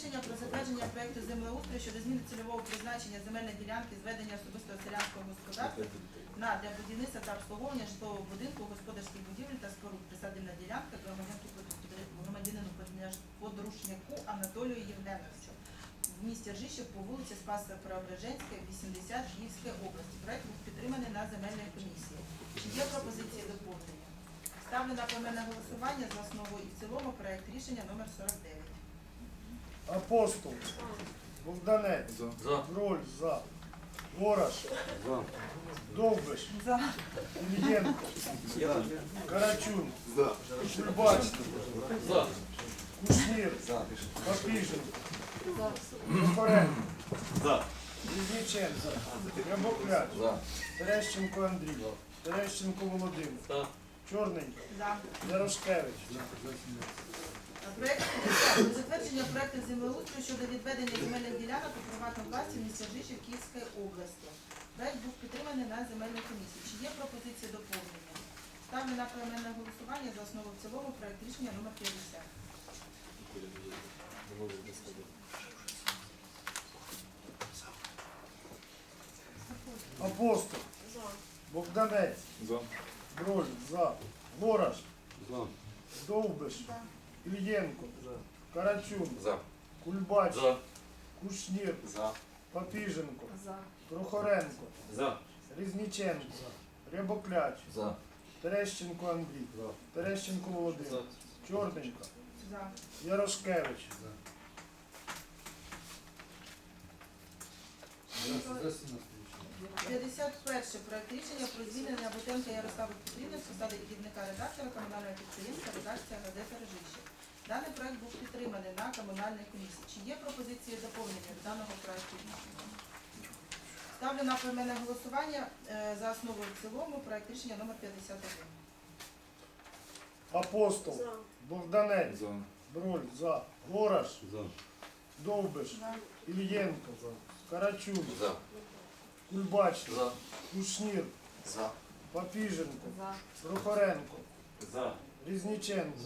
Рішення про затвердження проекту землеустрою щодо зміни цільового призначення земельної ділянки зведення особистого селянського господарства на для будівництва та обслуговування житлового будинку, господарських будівель та споруд. Присадибна ділянка громадянину Подрушняку Анатолію Євгеновичу в місті Ржищів по вулиці Спаса Преображенська, 80 Київської області. Проект був підтриманий на земельній комісії. Чи є пропозиції доповнення? Ставлю на поіменне голосування за основу і в цілому проект рішення номер 49. Апостол, Богданець, За. Броль, за. Ворож, За. Довбиш, За. Ільєнко, Карачун, За. Кульбач, За. Кушнір, За. Папіженко, Прохоренко, За. Різниченко, Рябокляч, За. Терещенко Андрій, Терещенко Володимир, За. Чорненько, За. Ярошкевич, Проект 50. затвердження проекту землеустрою щодо відведення земельних ділянок у приватну власність в місті Київської області. Проект був підтриманий на земельній комісії. Чи є пропозиції доповнення? Ставлю на поіменне голосування за основу в цілому проект рішення номер 50. Апостол, Богданець, За. Броль, за. Ворож, За. Довбиш, Ільєнко, Карачун, За. Кульбач, За. Кушнір, За. Папіженко, За. Прохоренко, За. Різниченко, Рябокляч, За. Терещенко Андрій, Терещенко Володимир, Чорненько, За. Ярошкевич, 51 проект рішення про звільнення Бутенка Ярослава Петрівни з посади керівника редактора комунального підприємства редакція газета Режище. Даний проект був підтриманий на комунальній комісії. Чи є пропозиції доповнення даного проекту рішення? Ставлю на поіменне голосування е, за основу в цілому проект рішення номер 51. Апостол, Богданець, За. Броль, за. Ворож, За. Довбиш, Ільєнко, Карачун, За. Кульбач, За. Кушнір, За. Папіженко, Прохоренко, За. Різниченко,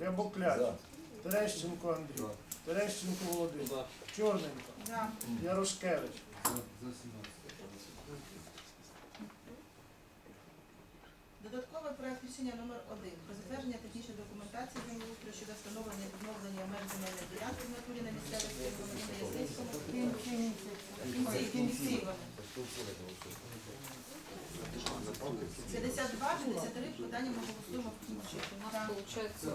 Рябокляч, Терещенко Андрій, Терещенко Володимир, Чорненько, За. Ярошкевич, Додатковий проект рішення номер 1 про затвердження технічної документації землеустрою щодо встановлення і відновлення меж земельної ділянки в натурі на місцевості Ясницькому. Кінці, кінці вони. 52, 53 питання ми голосуємо в. Получается,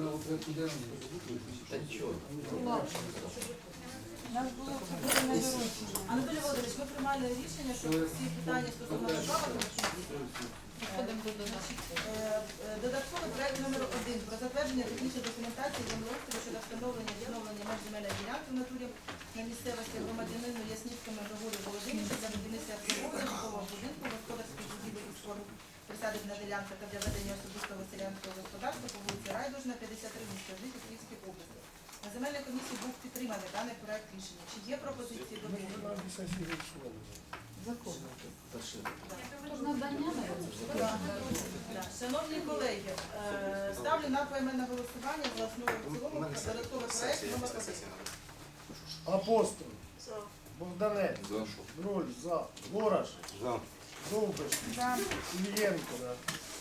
Анатолій Володимирович, ви приймали рішення, що всі питання стосовно держави Е, е, Додатковий проект номер 1 про затвердження технічної документації землеустрою щодо встановлення відновлення меж земельної ділянки в натурі на місцевості громадянину Ясніцькому Григорію Володимировичу для будівництва житлового будинку, господарських будівель і споруд, присадибна ділянка та для ведення особистого селянського господарства по вулиці Райдужна, 53 місто Жити Київської області. На земельній комісії був підтриманий даний проект рішення. Чи є пропозиції до Ми Шановні колеги, е, ставлю на поіменне голосування за основу і цілому додатковий проект номер 1. Апостол, Богданець, За. Броль, за. Ворож, За. Довбиш, Ільєнко,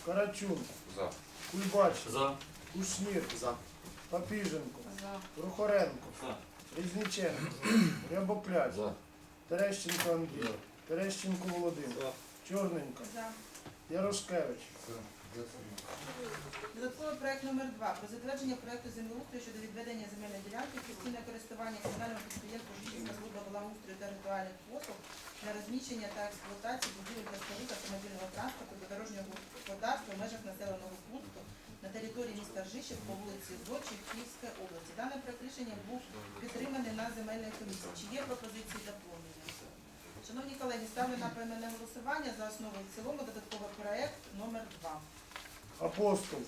Карачун, За. Кульбач, За. Кушнір, За. Папіженко, за. Прохоренко, За. Різниченко, Рябокляч, За. Терещенко Андрій, Терещенко Володимир, За. Чорненько, За. Ярошкевич, Додатковий проект номер 2 про затвердження проекту землеустрою щодо відведення земельної ділянки постійне користування комунального підприємства Житомирська служба благоустрою та ритуальних послуг для розміщення та експлуатації будівель та споруд автомобільного транспорту та дорожнього господарства в межах населеного пункту на території міста Ржищів по вулиці Зочі Київської області. Даний проект рішення був підтриманий на земельній комісії. Чи є пропозиції доповнення? Шановні колеги, ставлю на поіменне голосування за основу і в цілому додатковий проект номер 2. Апостол,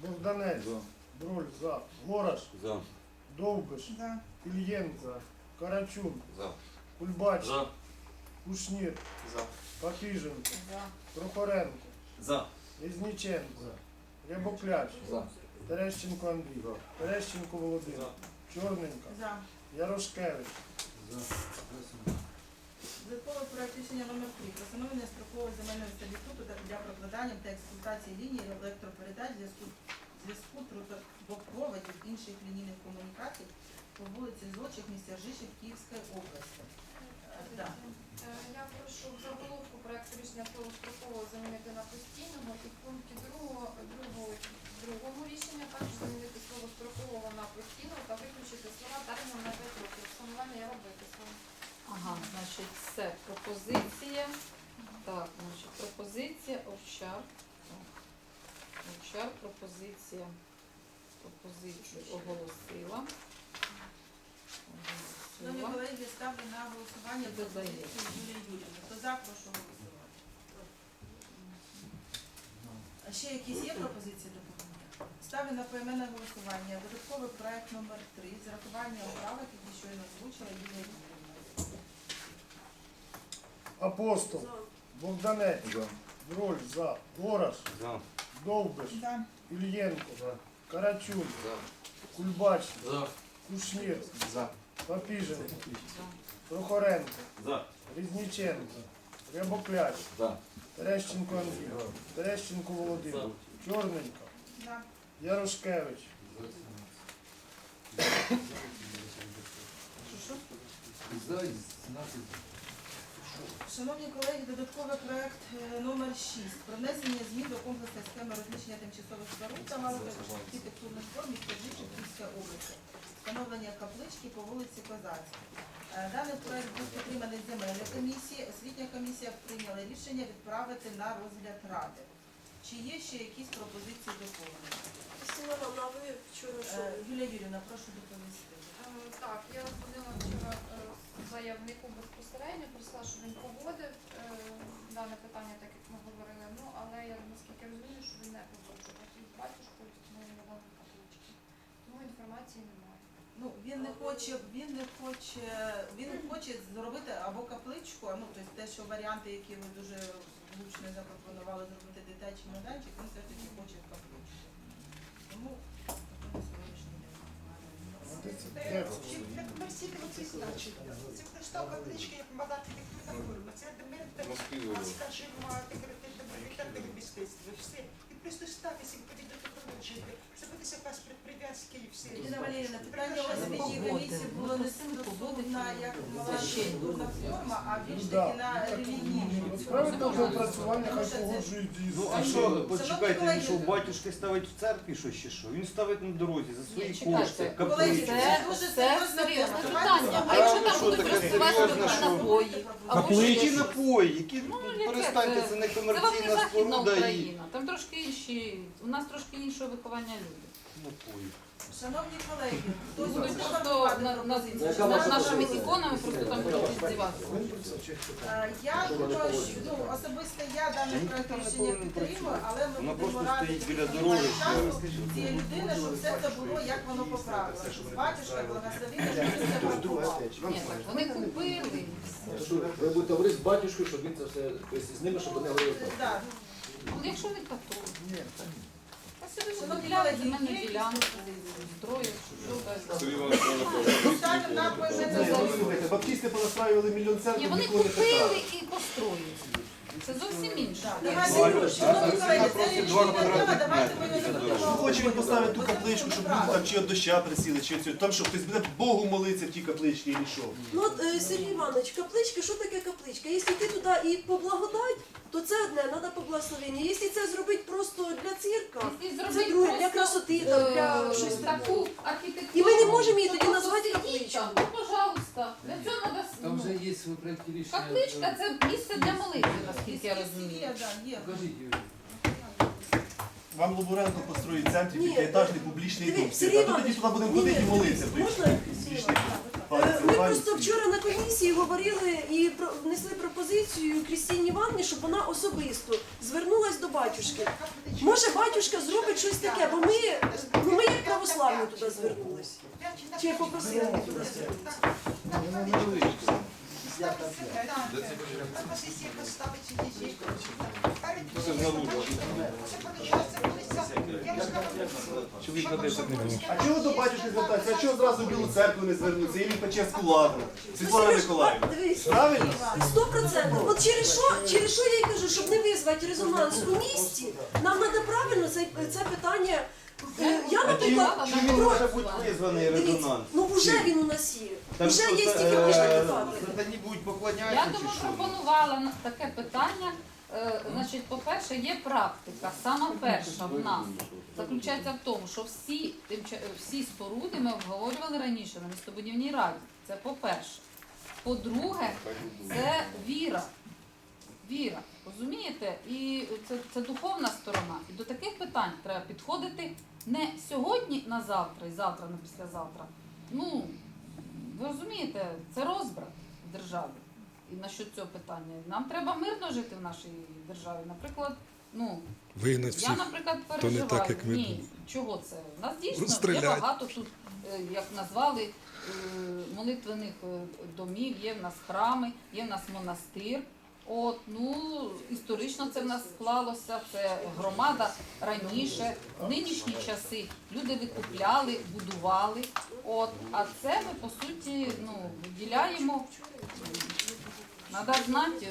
Богданець, За. Броль, за. Ворож, За. Довбиш, За. Ільєнко, Карачун, За. Кульбач, За. Кушнір, За. Папіженко, За. Прохоренко, За. Різниченко, Рябокляч, За. Терещенко Андрій, Терещенко Володимир, Чорненько, За. Ярошкевич, Додатковий проект рішення номер 3 про встановлення строкового земельного сервітуту для прокладання та експлуатації ліній електропередач зв'язку зв'язку трубопроводів інших лінійних комунікацій по вулиці Зочих, місті Ржишів, Київської області. Да. Е, Я прошу в заголовку проекту рішення про строково замінити на постійному і в пункті другого, другого, другому рішення також замінити слово строкового на постійного та виключити слова терміном на 5 років. Встановлення я виписала. Ага, значить, це пропозиція. Так, значить, пропозиція овчар. Овчар, пропозиція. Пропозицію оголосила. Шановні Оголосила. колеги, ставлю на голосування пропозицію Юлії Юрівни. Хто за, прошу голосувати. А ще якісь є пропозиції доповнення? Ставлю на поіменне голосування додатковий проект номер 3 з рахуванням правок, які щойно озвучила Юлія Юрівна. Апостол, Богданець, Дроль, за, За. Довбиш, За. Ільєнко, За. Карачун, За. Кульбач, За. Кушнір, За. Папіженко, За. Прохоренко, За. Різніченко, Рябокляч, За. Терещенко Андрій, Терещенко Володимир, Чорненько, За. Ярошкевич, Що, що? За. Шановні колеги, додатковий проект е, номер 6 про внесення змін до комплексної схеми розміщення тимчасових споруд та малих архітектурних форм міста Жичів Київської області, встановлення каплички по вулиці Козацькій. Е, Даний проект був підтриманий земельною комісією. Освітня комісія прийняла рішення відправити на розгляд ради. Чи є ще якісь пропозиції доповнення? Сімена, а ви вчора що? Е, Юлія Юрівна, прошу доповісти. Е, Так, я дзвонила вчора е, заявнику безпосередньо, просила, щоб він погодив е, дане питання, так як ми говорили. Ну, але я наскільки розумію, що він не погоджував із батюшкою встановлення даної каплички. Тому інформації немає. Ну він не хоче, він не хоче, він хоче зробити або капличку, а, ну тобто те, що варіанти, які ви дуже влучно запропонували зробити дитячий майданчик, він все ж таки хоче капличку. Тому. Це? Буде якась прив'язки і все. Ірина Валерійовна, питання комісії було не стосовно як мала форма, а більш таки на релігійні. Відправити на доопрацювання, хай погоджують. Ну а що, почекайте, він що батюшки ставить в церкві, що ще що? Він ставить на дорозі за свої кошти, Колеги, капличку. Це, дуже серйозне питання. А якщо там будуть таке розпивати напої? або щось? напої, які Ну, ну, яке перестаньте, це? це не Це вам не комерційна західна споруда і Україна. Там трошки інші, у нас трошки іншого виховання люди. напої. Шановні колеги, хтось буде просто на, на, з нашими іконами просто там будуть здіватися. Е, Я думаю, що ну, особисто я даний проект рішення підтримую, але ми будемо дороги, часу цієї людини, щоб все це було, як воно поправилося. Батюшка, благословіння, щоб це все врахував. Ні, так вони купили. Ви будете говорити з батюшкою, щоб він це все тобто з ними, щоб вони говорили. Так. Ну, Якщо не собі Колеги, земельну ділянку, Ставимо на поіменне Слухайте, баптисти понастраювали мільйон Ні, церкв, вони ніколи не купили питали. і построїли. Це зовсім інше. Ми метри його біля будемо дороги. Хоче він поставити ту капличку, щоб люди там чи від доща присіли, чи від цього. Там що, хтось буде Богу молитися в тій капличці, і що? Ну от е, Сергій Іванович, капличка, що таке капличка? Якщо ти туди і поблагодать, то це одне, треба поблагословення. Якщо це зробити просто для цирка, це зробити друге, для просто, красоти, там, для е, щось таку архітектуру. І ми не можемо її тоді назвати капличкою. Ну, пожалуйста. Для цього треба... Там вже є в проєкті рішення. Капличка це місце для молитви, наскільки я Є, розумію. да, є. Покажіть, Юрій. Вам Лобуренко построїть в центрі Ні, п'ятиэтажний публічний диви, дом. Сергій А тоді туди будемо ходити і молитися. Можна? Сергій Іванович? Е, Ми просто вчора на комісії говорили і про- внесли пропозицію Крістіні Івановні, щоб вона особисто звернулась до батюшки. Може, батюшка зробить щось таке, бо ми, ну, ми як православні туди звернулись. Чи я попросила туди звернутися? Це їх на 10 не було. А чого до батюшки звертатися? А чого зразу в білу церкву не звернутися? І він пече з куладру. Світлана Миколаївна. Правильно? Сто процентів. От через що, через що я й кажу, щоб не визвати резонанс у місті, нам треба правильно це, це питання. е, Я, наприклад, чим він може бути визваний дивіться, резонанс? ну вже він у нас є. Там Вже що, є це, стільки можна е, питати. Сатані будуть Я поклонятися чи тому що? пропонувала на- таке питання. Е, Значить, по-перше, є практика. Сама перша в нас заключається в тому, що всі, всі споруди ми обговорювали раніше на містобудівній раді. Це по-перше. По-друге, це віра. Віра. Розумієте? І це, це духовна сторона. І до таких питань треба підходити не сьогодні на завтра і завтра на післязавтра. Ну, ви розумієте, це розбрат в державі. І насчет цього питання. Нам треба мирно жити в нашій державі. Наприклад, ну Вигнать я, всіх. наприклад, то не переживаю. так, як ви Ні, думаєте. чого це? У нас дійсно є багато тут, е, як назвали, е, молитвених е, домів, є в нас храми, є в нас монастир. От, ну, історично це в нас склалося, це громада раніше, в нинішні часи люди викупляли, будували. От, а це ми по суті ну, виділяємо. Треба знати,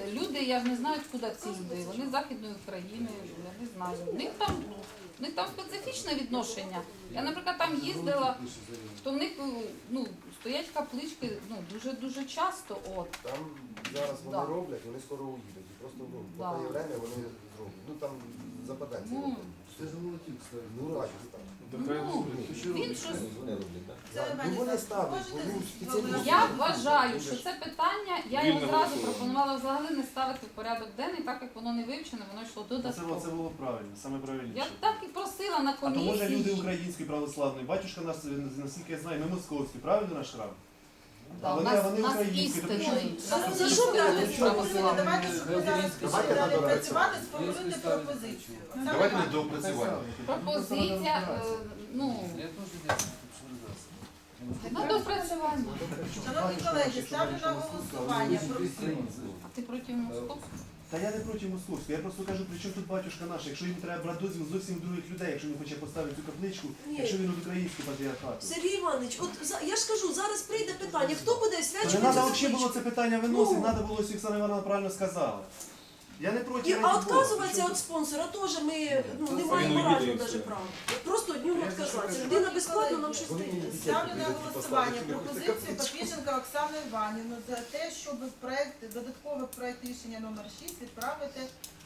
е, люди, я ж не знаю, куди ці люди. Вони з Західної України, я не знаю. В них там, в них там специфічне відношення. Я, наприклад, там їздила, то в них е, ну, стоять каплички ну, дуже дуже часто. От. Там зараз вони Да. роблять, вони скоро уїдуть. І просто ну, Да. поки є время, вони зроблять. Ну там западенці Ну. Це ж молотів ставить. Ну радість так. Ну, він щось Це Ну, Івані, вони ставлять, можете вони спеціалісти. Я вважаю, що це питання, я його зразу пропонувала взагалі не ставити в порядок денний, так як воно не вивчене, воно йшло Це було, додатково. це було правильно, саме Я правильніше. так і просила на А то може люди комісії. українські православні. Батюшка нас, наскільки я знаю, ми московські, правильно наш храм? Да, у вони- нас, вони нас українські, то чому у нас За що брати? істинний Давайте, православний. давайте, щоб ми зараз Давайте далі працювати, сформулюйте пропозицію. Давайте не доопрацювання. Пропозиція, е, ну, Я теж дякую, що ви зараз. на доопрацювання. Шановні колеги, ставлю на голосування. про- А ти проти московського? Та я не проти московського, я просто кажу, при чому тут батюшка наш, якщо йому треба брати дозвіл зовсім других людей, якщо він хоче поставити цю капличку, Ні. якщо він від українського патріархату. Сергій Іванович, от за- я ж кажу, зараз прийде питання, хто буде Та не свячувати треба цю взагалі було це питання виносити, Ну. треба було, ось Оксана Івановна правильно сказала. Я не проти. І, а відказуватися від спонсора теж ми ну, не маємо морального даже права. Просто від нього відказатися. Людина безплатно нам щось дає. Ставлю на голосування пропозицію Папіженка Оксани Іванівну за те, щоб проект, додатковий проект рішення номер 6 відправити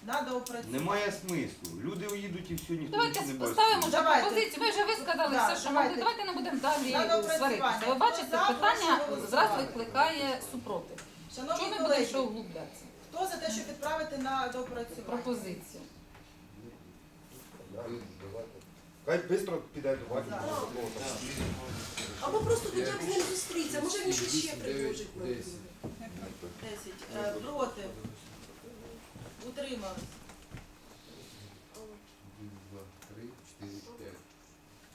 на доопрацювання. Немає смислу. Люди уїдуть і все, ніхто Давайте нічого не поставимо вже Давайте. пропозицію. Ви вже висказали Да, все, що давайте. могли. Давайте не будемо далі доопрацювання. сваритися. Ви бачите, Хто за, питання голосувати. зразу викликає супротив. Чому Шановні ми будемо колеги, ще углублятися? Хто за те, щоб відправити на доопрацювання? Пропозицію. Хай швидко піде до вас. Або просто хоча б з ним зустрітися, може він щось ще предложить. нам. 10. 10. Е, Проти. Утримались.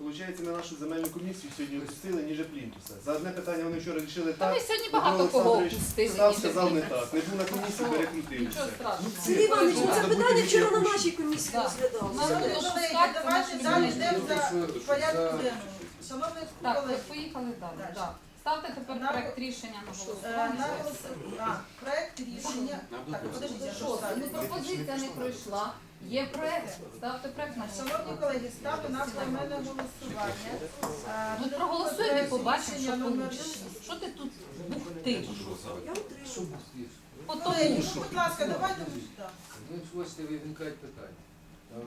Получається, на нашу земельну комісію сьогодні опустили ніже плінтуса. За одне питання вони вчора рішили Та ми сьогодні багато кого Олександрович. Став, ніж сказав не так. Не був на комісії, перекрутив Нічого все. страшного. Сергій Іванович, ну це питання вчора на нашій комісії Да. розглядалося. Колеги, допускати давайте наші далі йдемо за порядку денного. Шановні Так, колеги, поїхали далі. Далі. Да. Ставте тепер На- проект рішення на е, на голосування. голосування. А, Проект рішення. Так, подождіть, я Що? Ну, пропозиція не пройшла. Є проект. Ставте проект на Шановні колеги, ставлю на поіменне голосування. Е, Ну проголосуємо і побачимо, що вийде. шість. Що ти тут бухтиш? Я утримую. Що Потому ну, будь ласка, давайте. Ну, якщо бачите, виникають питання.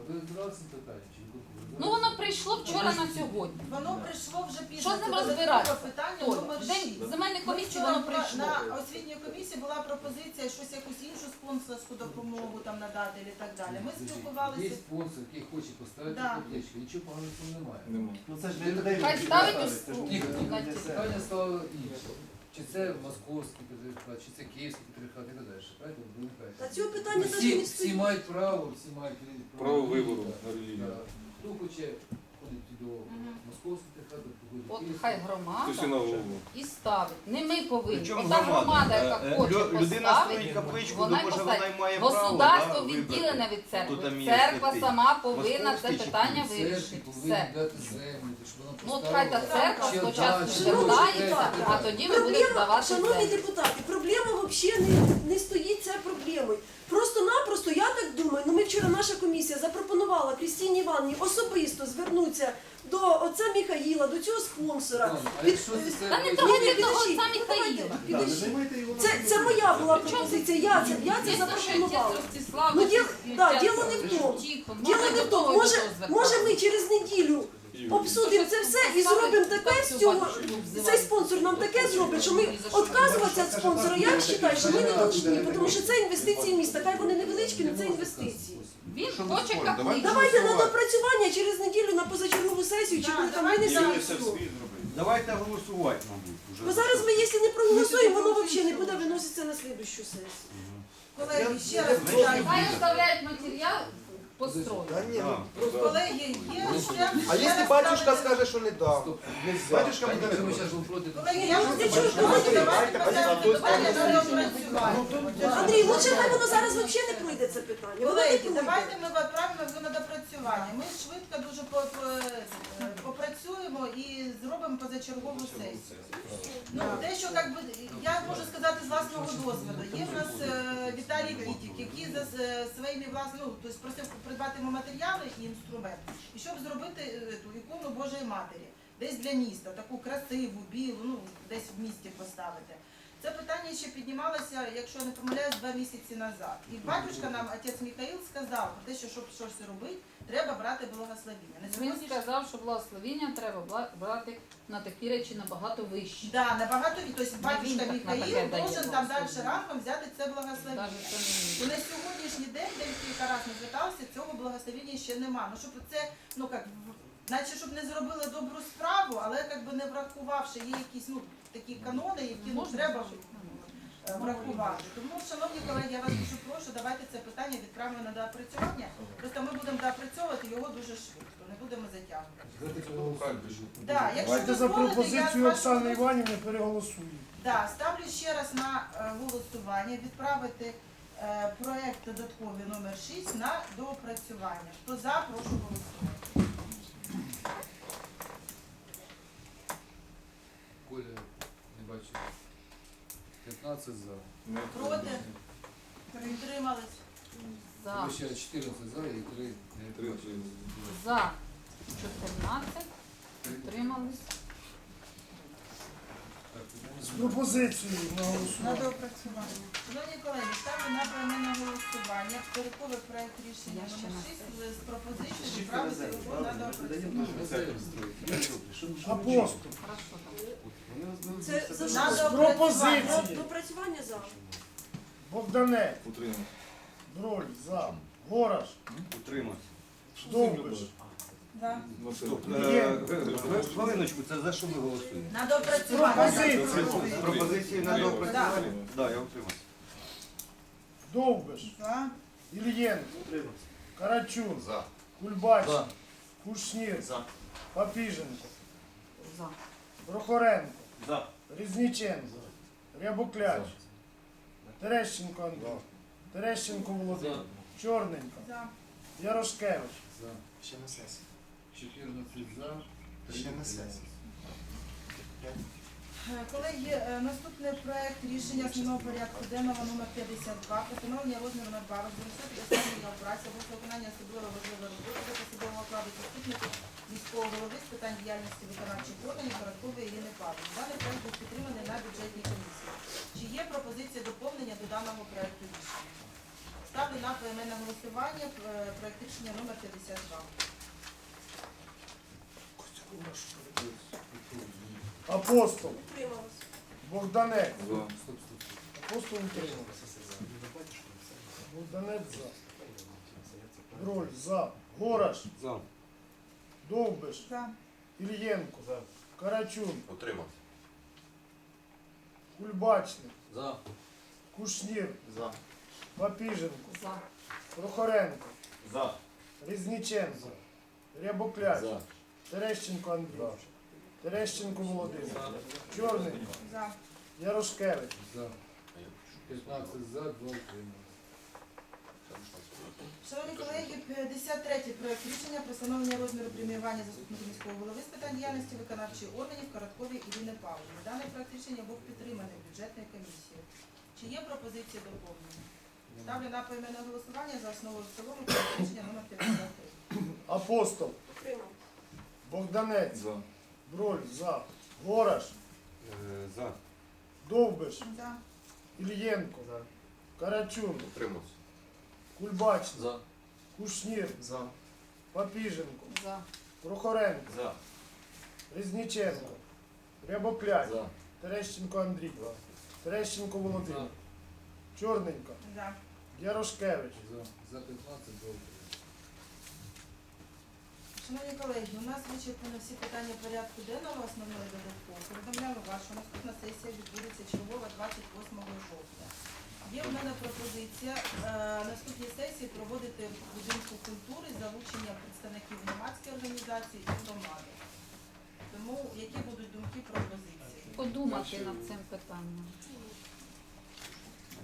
Ви розбиралися з питанням чи ніколи? Ну воно прийшло вчора на сьогодні. Воно прийшло вже пізно. Що з ним Це додаткове питання Толь, номер в день 6. земельної комісії воно прийшло. На освітній комісії була пропозиція щось якусь іншу спонсорську допомогу там надати і так далі. Ми Є спілкувалися. спонсор, який хоче поставити Да. табличку. Нічого поганого в цьому немає. Ну це ж для людей. Хай ставить у це ж не Тихо, тихо. себе. Питання стало інше. Чи це московський патріархат, чи це київський патріархат і так далі. Правильно? Та цього питання навіть Всі, не всі стоїть. мають право, всі мають Право Право вибору на релігію. Хто хоче підходить і до Мгм. московських хат, підходить до От київських. хай громада і ставить. Не ми повинні. Причому Ота громада, яка Е, е, хоче лю- Людина поставити, капличку, вона то й може поставить. вона й має право. Государство да, відділене вибрати. від церкви. Хто там є Церква святий? сама повинна це Московський чи питання Церкві вирішити. повинні дати землю, щоб вона Ну от хай та церква Ще спочатку далі, звертається, шановні а тоді ми будемо Проблема, давати шановні землю. депутати, проблема взагалі не, не стоїть ця проблемою. Просто-напросто, я думаю, ну ми вчора наша комісія запропонувала Крістіні Івановні особисто звернутися до отця Міхаїла, до цього спонсора. А якщо це Та не трогайте того підождіть, отця ну, Михаїла. Да, не підождіть. займайте його Це, це моя була пропозиція, я це, я це запропонувала. Ну, діл- да, діло не в тому. Діло не в тому, може, може ми через неділю обсудимо це все і зробимо таке з цього. Цей спонсор нам таке зробить, що ми відказуватися від спонсора, я вважаю, що ми не повинні, тому що це інвестиції міста. Хай вони невеличкі, але це інвестиції. Він хоче спорите? Давайте Давайте на допрацювання через неділю на позачергову сесію, чи коли там давайте винесемо. все. Давайте голосувати, мабуть. уже. Бо зараз ми, якщо не проголосуємо, воно взагалі не буде виноситися на слідущу сесію. Колеги, ще раз питаю. Хай оставляють матеріал по строю. Та ні, Да. ну, просто... Колеги, є ще А якщо батюшка скаже, що не дав? Батюшка буде не проти, Колеги, я Ну, давайте питання на доопрацювання. Андрій, лучше хай воно зараз взагалі не пройде це питання. Воно не Колеги, пройде. давайте ми відправимо його на допрацювання. Ми швидко дуже по- по- попрацюємо і зробимо позачергову сесію. Ну, те, що так би я можу сказати з власного досвіду. Є в нас е, Віталій Вітік, який за е, своїми власними, ну, тобто просив придбати йому матеріали і інструмент, і щоб зробити е, ту ікону Божої Матері, десь для міста, таку красиву, білу, ну десь в місті поставити. Це питання ще піднімалося, якщо не помиляюсь, два місяці назад. І батюшка нам, отець Михаїл, сказав про те, що щоб щось робити, треба брати благословіння. На Він сказав, що благословіння треба брати на такі речі набагато вище. Да, набагато від- тобто батюшка так Михаїл дає должен там далі благословення. ранком взяти це це То на сьогоднішній день, де кілька разів не звертався, цього благословення ще нема. Ну щоб це, ну як, наче щоб не зробили добру справу, але як би не врахувавши, є якісь ну такі канони, які ну, треба е, врахувати. Тому, шановні колеги, я вас дуже прошу, давайте це питання відправимо на доопрацювання. Просто ми будемо доопрацьовувати його дуже швидко, не будемо затягувати. Да, якщо Давайте за дозволите, я з пропозицію вашого Оксани дозволу- Іванівни переголосуємо. Да, ставлю ще раз на е, голосування відправити е, проект додатковий номер 6 на доопрацювання. Хто за, прошу голосувати. 15 за. Проти? Утримались? за. Ще 14 за і 3 3. За 14. Утримались. З пропозицією на На голосування. доопрацювання. Шановні колеги, ставлю на поіменне голосування порядковий проект рішення номер на 6 з пропозицією відправити його на доопрацювання. Апостол. Це за На що? доопрацювання. пропозиції. Допрацювання за. Богданець. Броль. За. Гораш. Утримати. Довбиш. Е, ви- Хвилиночку, це за що ви голосуєте? На доопрацювання. Пропозиції. Пропозиції на доопрацювання? Так, я утримався. Довбиш. За. Ільєнко. Карачун. За. Кульбач. За. Кушнір. Папіженко. За. Прохоренко. За. Різніченко. Рябокляч. Терещенко Андрій. Терещенко Володимир. Чорненько. За. Ярошкевич. За. Ще на сесії. 14 за. Ще на сесії. Е, Колеги, е, наступний проект рішення зміного порядку денного номер 52 про встановлення розміру надбавок за доставлення операції або виконання особливо важливої роботи за посадового окладу заступнику міського голови з питань діяльності виконавчих органів Короткової Ірини Павлівни. Даний проект був підтриманий на бюджетній комісії. Чи є пропозиція доповнення до даного проекту рішення? Ставлю на поіменне голосування е, проект рішення номер 52. Апостол. Богданець. Апостол утримався. Богданець за. Броль за. Гораш. За. Довбиш. За. Ільєнко. Карачун. Утримався. Кульбачник. За. Кушнір. За. Папіженко. За. Прохоренко. За. Різніченко. Рябокляч. За. Терещенко Андрій. Терещенко Володимир. Чорненько. За. Ярошкевич. За. 15 за, 2 утримались. Шановні колеги, 53-й проект рішення про встановлення розміру преміювання заступника міського голови з питань діяльності виконавчих органів Короткової Ірини Павлівни. Даний проект рішення був підтриманий бюджетною комісією. Чи є пропозиції доповнення? Ставлю на поіменне голосування за основу в цілому проект рішення номер 53. Апостол. Підтримав. Богданець. За. Броль. За. Гораш. Е, За. Довбиш. За. Ільєнко. За. Карачун. Утримався. Кульбачний. За. Кушнір. За. Папіженко. За. Прохоренко. За. Різніченко. Рябокляй. За. Терещенко Андрій. Терещенко Володимир. Чорненько. За. Ярошкевич. За. За 15, 2 утримались. Шановні колеги, у нас вичерпано всі питання порядку денного основної додатково. Повідомляю вас, що наступна сесія відбудеться чергова 28 жовтня. Є в мене пропозиція е, наступні сесії проводити в будинку культури з залученням представників громадської організації і громади. Тому які будуть думки пропозиції? Подумати над цим питанням.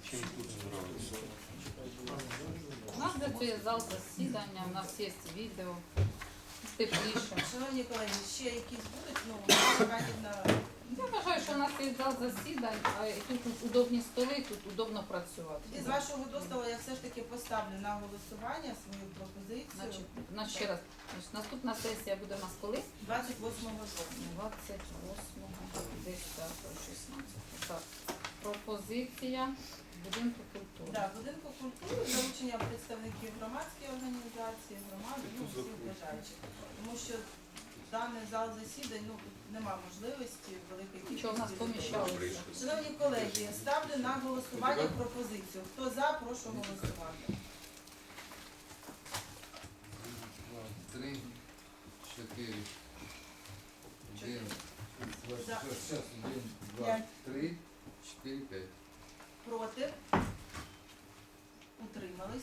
Чим тут? У нас працює зал засідання, у нас є відео. Тепліше. Шановні колеги, ще якісь будуть ну питання на Я вважаю, що у нас є зал засідань, а і тут удобні столи, тут удобно працювати. З вашого дозволу я все ж таки поставлю на голосування свою пропозицію Значить, у нас ще раз, значить, наступна сесія буде у нас коли? 28 жовтня. 28, 10, 16. Так. Пропозиція будинку культури. Да, будинку культури, залучення представників громадської організації, громади, ну всіх бажаючих. Тому що даний зал засідань, ну нема можливості великої кількості. Що в нас людей. поміщалося? Шановні колеги, ставлю на голосування пропозицію. Хто за, прошу голосувати. Два, три, чотири. Один. Два, За. Сейчас, один, два, П'ять. три, чотири, п'ять. Проти? Утримались?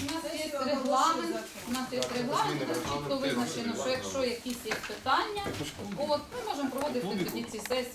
У нас є Сесію регламент, оголошую у нас є Так, регламент, зміни де в чітко регламент визначено, що теж якщо якісь є питання, от ми можемо проводити тоді ці сесії.